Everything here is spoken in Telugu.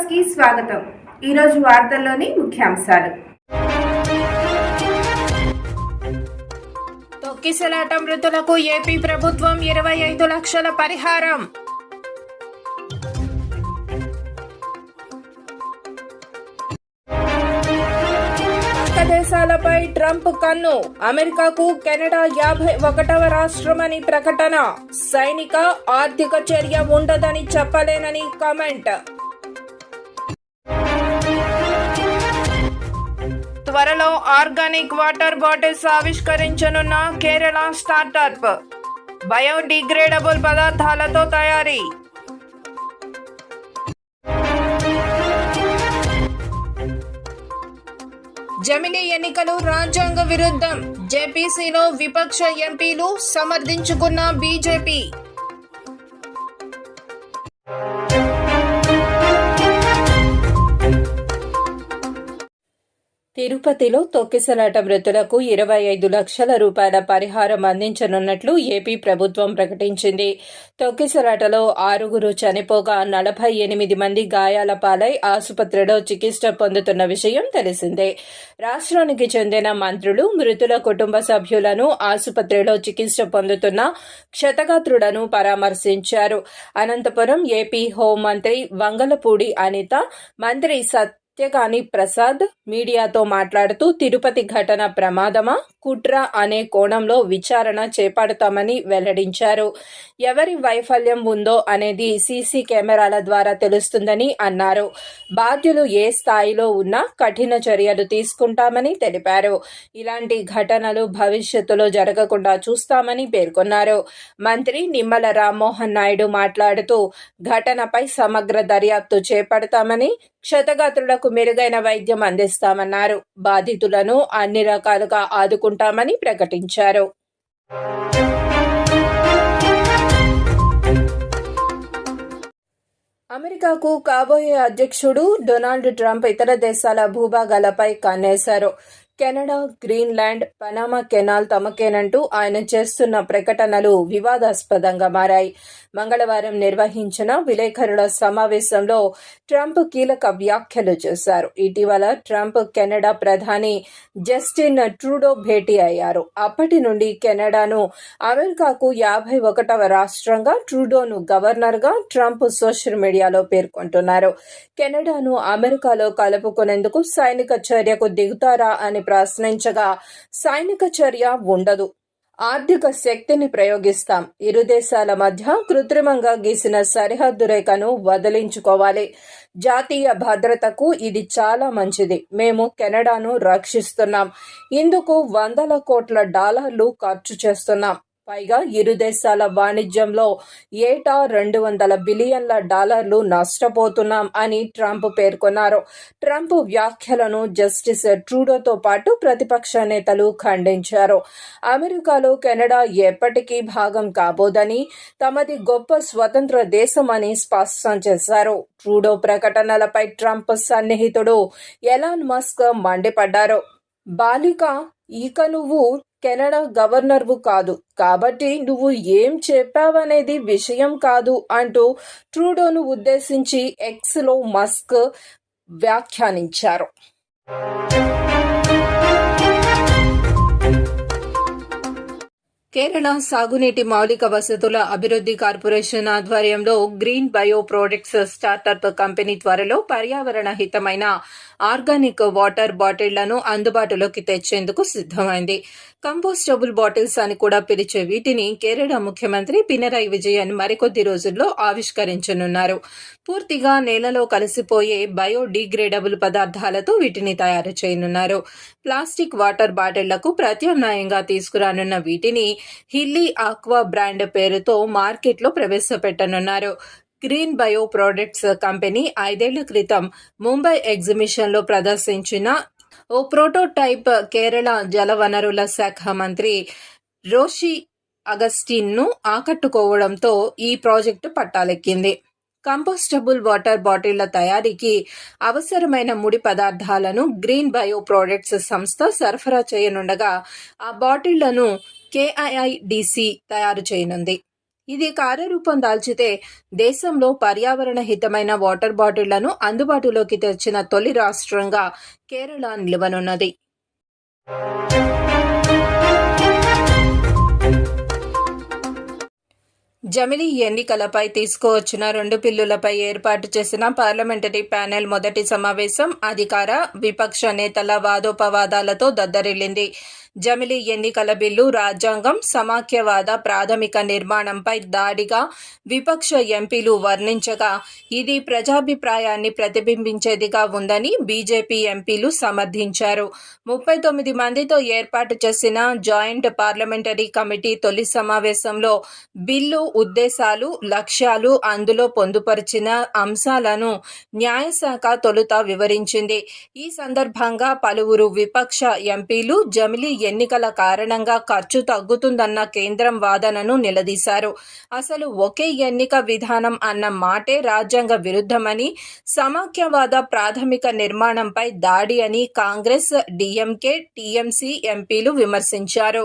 న్యూస్కి స్వాగతం. ఈరోజు వార్తల్లోని ముఖ్యాంశాలు. తొక్కిసలాట మృతులకు ఏపీ ప్రభుత్వం ఇరవై ఐదు లక్షల పరిహారం. దేశాలపై ట్రంప్ కన్ను. అమెరికాకు కెనడా యాభై ఒకటవ రాష్ట్రమని ప్రకటన. సైనిక ఆర్థిక చర్య ఉండదని చెప్పలేనని కామెంట్. త్వరలో ఆర్గానిక్ వాటర్ బాటిల్స్ ఆవిష్కరించనున్న కేరళ స్టార్టప్ బయోడిగ్రేడబుల్ పదార్థాలతో తయారీ. జమిలీ ఎన్నికలు రాజ్యాంగ విరుద్ధం. జేపీసీలో విపక్ష ఎంపీలు సమర్థించుకున్న బీజేపీ. తిరుపతిలో తొక్కిసలాట మృతులకు ఇరవై ఐదు లక్షల రూపాయల పరిహారం అందించనున్నట్లు ఏపీ ప్రభుత్వం ప్రకటించింది. తొక్కిసలాటలో ఆరుగురు చనిపోగా నలభై ఎనిమిది మంది గాయాల పాలై ఆసుపత్రిలో చికిత్స పొందుతున్న విషయం తెలిసిందే. రాష్ట్రానికి చెందిన మంత్రులు మృతుల కుటుంబ సభ్యులను ఆసుపత్రిలో చికిత్స పొందుతున్న క్షతగాత్రులను పరామర్శించారు. అనంతపురం ఏపీ హోంమంత్రి వంగలపూడి అనిత మంత్రి సత్ సత్యకాని ప్రసాద్ మీడియాతో మాట్లాడుతూ తిరుపతి ఘటన ప్రమాదమా? కుట్ర అనే కోణంలో విచారణ చేపడతామని వెల్లడించారు. ఎవరి వైఫల్యం ఉందో అనేది సీసీ కెమెరాల ద్వారా తెలుస్తుందని అన్నారు. బాధ్యులు ఏ స్థాయిలో ఉన్నా కఠిన చర్యలు తీసుకుంటామని తెలిపారు. ఇలాంటి ఘటనలు భవిష్యత్తులో జరగకుండా చూస్తామని పేర్కొన్నారు. మంత్రి నిమ్మల రామ్మోహన్ నాయుడు మాట్లాడుతూ ఘటనపై సమగ్ర దర్యాప్తు చేపడతామని క్షతగాత్రులకు మెరుగైన వైద్యం అందిస్తామన్నారు. బాధితులను అన్ని రకాలుగా ఆదుకుంటామని ప్రకటించారు. అమెరికాకు కాబోయే అధ్యక్షుడు డొనాల్డ్ ట్రంప్ ఇతర దేశాల భూభాగాలపై కన్నేశారు. కెనడా గ్రీన్లాండ్ పనామా కెనాల్ తమకేనంటూ ఆయన చేస్తున్న ప్రకటనలు వివాదాస్పదంగా మారాయి. మంగళవారం నిర్వహించిన విలేకరుల సమావేశంలో ట్రంప్ కీలక వ్యాఖ్యలు చేశారు. ఇటీవల ట్రంప్ కెనడా ప్రధాని జస్టిన్ ట్రూడో భేటీ అయ్యారు. అప్పటి నుండి కెనడాను అమెరికాకు యాభై ఒకటవ రాష్ట్రంగా ట్రూడోను గవర్నర్గా ట్రంప్ సోషల్ మీడియాలో పేర్కొంటున్నారు. కెనడాను అమెరికాలో కలుపుకునేందుకు సైనిక చర్యకు దిగుతారా అని ప్రశ్నించగా సైనిక చర్య ఉండదు. ఆర్థిక శక్తిని ప్రయోగిస్తాం. ఇరు దేశాల మధ్య కృత్రిమంగా గీసిన సరిహద్దు రేఖను వదిలించుకోవాలి. జాతీయ భద్రతకు ఇది చాలా మంచిది. మేము కెనడాను రక్షిస్తున్నాం. ఇందుకు వందల కోట్ల డాలర్లు ఖర్చు చేస్తున్నాం. పైగా ఇరు దేశాల వాణిజ్యంలో ఏటా రెండు వందల బిలియన్ల డాలర్లు నష్టపోతున్నాం అని ట్రంప్ పేర్కొన్నారు. ట్రంప్ వ్యాఖ్యలను జస్టిస్ ట్రూడోతో పాటు ప్రతిపక్ష నేతలు ఖండించారు. అమెరికాలో కెనడా ఎప్పటికీ భాగం కాబోదని తమది గొప్ప స్వతంత్ర దేశమని స్పష్టం చేశారు. ట్రూడో ప్రకటనలపై ట్రంప్ సన్నిహితుడు ఎలాన్ మస్క్ మండిపడ్డారు. బాలిక ఇక నువ్వు కెనడా గవర్నర్వు కాదు. కాబట్టి నువ్వు ఏం చెప్పావనేది విషయం కాదు అంటూ ట్రూడోను ఉద్దేశించి ఎక్స్లో మస్క్ వ్యాఖ్యానించారు. కేరళ సాగునీటి మౌలిక వసతుల అభివృద్ధి కార్పొరేషన్ ఆధ్వర్యంలో green bio products startup company త్వరలో పర్యావరణ హితమైన ఆర్గానిక్ వాటర్ బాటిళ్ళను అందుబాటులోకి తెచ్చేందుకు సిద్ధమైంది. కంపోస్టబుల్ బాటిల్స్ అని కూడా పిలిచే వీటిని కేరళ ముఖ్యమంత్రి పినరై విజయన్ మరికొద్ది రోజుల్లో ఆవిష్కరించనున్నారు. పూర్తిగా నేలలో కలిసిపోయే బయోడీగ్రేడబుల్ పదార్థాలతో వీటిని తయారు చేయనున్నారు. ప్లాస్టిక్ వాటర్ బాటిళ్ళకు ప్రత్యామ్నాయంగా తీసుకురానున్న వీటిని హిల్లీ ఆక్వా బ్రాండ్ పేరుతో మార్కెట్లో ప్రవేశపెట్టనున్నారు. గ్రీన్ బయో ప్రొడక్ట్స్ కంపెనీ ఐదేళ్ళ క్రితం ముంబై ఎగ్జిబిషన్లో ప్రదర్శించిన ఓ ప్రోటోటైప్ కేరళ జలవనరుల శాఖ మంత్రి రోషి అగస్టిన్ను ఆకట్టుకోవడంతో ఈ ప్రాజెక్టు పట్టాలెక్కింది. కంపోస్టబుల్ వాటర్ బాటిళ్ళ తయారీకి అవసరమైన ముడి పదార్థాలను గ్రీన్ బయో ప్రొడక్ట్స్ సంస్థ సరఫరా చేయనుండగా ఆ బాటిళ్ళను కేఐఐడిసి తయారు చేయనుంది. ఇది కార్యరూపం దాల్చితే దేశంలో పర్యావరణ హితమైన వాటర్ బాటిళ్ళను అందుబాటులోకి తెచ్చిన తొలి రాష్ట్రంగా కేరళ నిలవనున్నది. జమిలి ఎన్నికలపై తీసుకువచ్చిన రెండు బిల్లులపై ఏర్పాటు చేసిన పార్లమెంటరీ ప్యానెల్ మొదటి సమావేశం అధికార విపక్ష నేతల వాదోపవాదాలతో దద్దరిల్లింది. జమిలి ఎన్నికల బిల్లు రాజ్యాంగం సమాఖ్యవాద ప్రాథమిక నిర్మాణంపై దాడిగా విపక్ష ఎంపీలు వర్ణించగా ఇది ప్రజాభిప్రాయాన్ని ప్రతిబింబించేదిగా ఉందని బీజేపీ ఎంపీలు సమర్థించారు. ముప్పై తొమ్మిది మందితో ఏర్పాటు చేసిన జాయింట్ పార్లమెంటరీ కమిటీ తొలి సమావేశంలో బిల్లు ఉద్దేశాలు లక్ష్యాలు అందులో పొందుపరిచిన అంశాలను న్యాయశాఖ తొలుత వివరించింది. ఈ సందర్భంగా పలువురు విపక్ష ఎంపీలు జమిలీ ఎన్నికల కారణంగా ఖర్చు తగ్గుతుందన్న కేంద్రం వాదనను నిలదీశారు. అసలు ఒకే ఎన్నిక విధానం అన్న మాటే రాజ్యాంగ విరుద్ధమని సమాఖ్యవాద ప్రాథమిక నిర్మాణంపై దాడి అని కాంగ్రెస్ డిఎంకే టీఎంసీ ఎంపీలు విమర్శించారు.